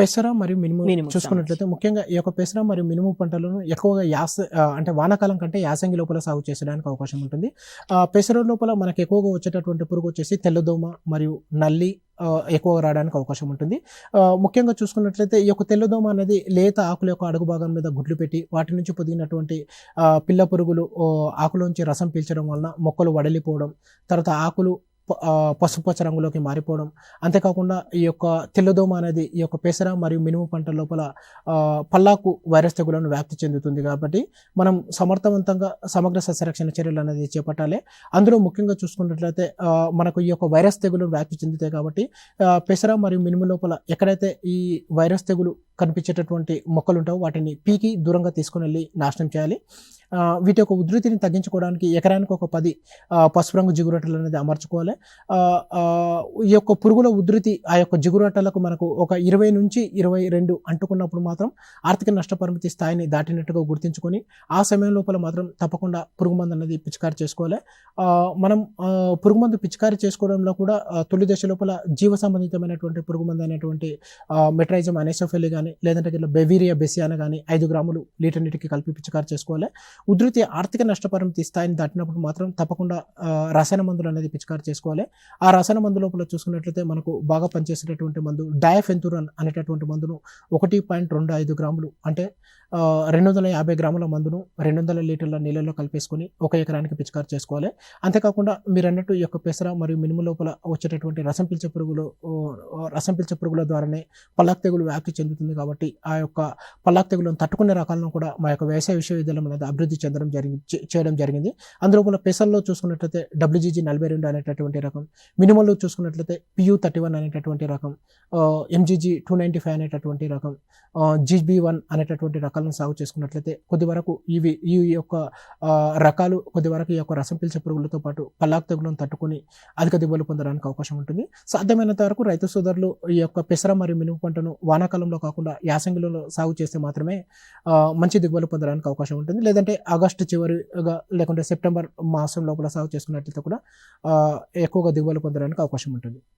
పెసర మరియు మినుము చూసుకున్నట్లయితే ముఖ్యంగా ఈ యొక్క పెసర మరియు మినుము పంటలను ఎక్కువగా యాస అంటే వానాకాలం కంటే యాసంగి లోపల సాగు చేసడానికి అవకాశం ఉంటుంది. పెసర లోపల మనకు ఎక్కువగా వచ్చేటటువంటి పురుగు వచ్చేసి తెల్లదోమ మరియు నల్లి ఆ, ఎక్కువగా రావడానికి అవకాశం ఉంటుంది. ముఖ్యంగా చూసుకున్నట్లయితే ఈ యొక్క తెల్లదోమ అనేది లేత ఆకుల యొక్క అడుగు భాగం మీద గుడ్లు పెట్టి వాటి నుంచి పొదిగినటువంటి పిల్ల పురుగులు ఆకులోంచి రసం పీల్చడం వలన మొక్కలు వడలిపోవడం తర్వాత ఆకులు పసుపచ్చ రంగులోకి మారిపోవడం. అంతేకాకుండా ఈ యొక్క తెల్లదోమ అనేది ఈ యొక్క పెసర మరియు మినుము పంట లోపల పల్లాకు వైరస్ తెగులను వ్యాప్తి చెందుతుంది కాబట్టి మనం సమర్థవంతంగా సమగ్ర సస్యరక్షణ చర్యలు అనేది చేపట్టాలి. అందులో ముఖ్యంగా చూసుకున్నట్లయితే మనకు ఈ యొక్క వైరస్ తెగులు వ్యాప్తి చెందుతాయి కాబట్టి పెసర మరియు మినుము లోపల ఎక్కడైతే ఈ వైరస్ తెగులు కనిపించేటటువంటి మొక్కలు ఉంటావు వాటిని పీకి దూరంగా తీసుకుని వెళ్ళి నాశనం చేయాలి. వీటి యొక్క ఉధృతిని తగ్గించుకోవడానికి ఎకరానికి ఒక పది పసుపు రంగు జిగురొట్టలు అనేది అమర్చుకోవాలి. ఈ యొక్క పురుగుల ఉధృతి ఆ యొక్క జిగురొట్టలకు మనకు ఒక ఇరవై నుంచి ఇరవై రెండు అంటుకున్నప్పుడు మాత్రం ఆర్థిక నష్టపరిమితి స్థాయిని దాటినట్టుగా గుర్తించుకొని ఆ సమయం లోపల మాత్రం తప్పకుండా పురుగు మందు అనేది పిచికారి చేసుకోవాలి. మనం పురుగు మందు పిచికారి చేసుకోవడంలో కూడా తొలి దశ లోపల జీవ సంబంధితమైనటువంటి పురుగు మందు అనేటువంటి మెట్రైజం అనేసోఫెలి కానీ లేదంటే ఇట్లా బెవీరియా బెసియానా కానీ ఐదు గ్రాములు లీటర్ నీటికి కలిపి పిచికారి చేసుకోవాలి. ఉధృతి ఆర్థిక నష్టపరిమితి స్థాయిని దాటినప్పుడు మాత్రం తప్పకుండా రసాయన మందులు అనేది పిచికారి చేసుకోవాలి. ఆ రసాయన మందు లోపల చూసుకున్నట్లయితే మనకు బాగా పనిచేసేటటువంటి మందు డయాఫెంతురన్ అనేటటువంటి మందును ఒకటి పాయింట్ రెండు ఐదు గ్రాములు అంటే రెండు వందల యాభై గ్రాముల మందును రెండు వందల లీటర్ల నీళ్ళలో కలిపేసుకొని ఒక ఎకరానికి పిచికారు చేసుకోవాలి. అంతేకాకుండా మీరు అన్నట్టు ఈ యొక్క పెసర మరియు మినుము లోపల వచ్చేటటువంటి రసం పిలిచే పురుగులు రసం పిలిచే పురుగుల ద్వారానే పల్లాక్ తెగులు వ్యాప్తి చెందుతుంది కాబట్టి ఆ యొక్క పల్లాక్ తెగులను తట్టుకునే రకాలను కూడా మా యొక్క వ్యవసాయ విశ్వవిద్యాలయం అనేది అభివృద్ధి చెందడం జరిగి చేయడం జరిగింది. అందులో కూడా పెసల్లో చూసుకున్నట్లయితే డబ్ల్యూజీజీ నలభై రెండు అనేటటువంటి రకం మినిమంలో చూసుకున్నట్లయితే పియూ థర్టీ వన్ అనేటటువంటి రకం ఎంజీజీ టూ నైంటీ ఫైవ్ అనేటటువంటి రకం జీబీ వన్ అనేటటువంటి రకాలను సాగు చేసుకున్నట్లయితే కొద్ది వరకు ఇవి ఈ యొక్క రకాలు కొద్ది వరకు ఈ యొక్క రసం పీల్చే పురుగులతో పాటు పల్లాక్ తెగులను తట్టుకొని అధిక దిగుబడులు పొందడానికి అవకాశం ఉంటుంది. సాధ్యమైనంత వరకు రైతు సోదరులు ఈ యొక్క పెసర మరియు మినుము పంటను వానాకాలంలో కాకుండా యాసంగిలో సాగు చేస్తే మాత్రమే మంచి దిగుబడులు పొందడానికి అవకాశం ఉంటుంది. లేదంటే ఆగస్టు చివరిగా లేకుంటే సెప్టెంబర్ మాసం లోపల సాగు చేసుకున్నట్లయితే కూడా ఎక్కువగా దిగుబడులు పొందడానికి అవకాశం ఉంటుంది.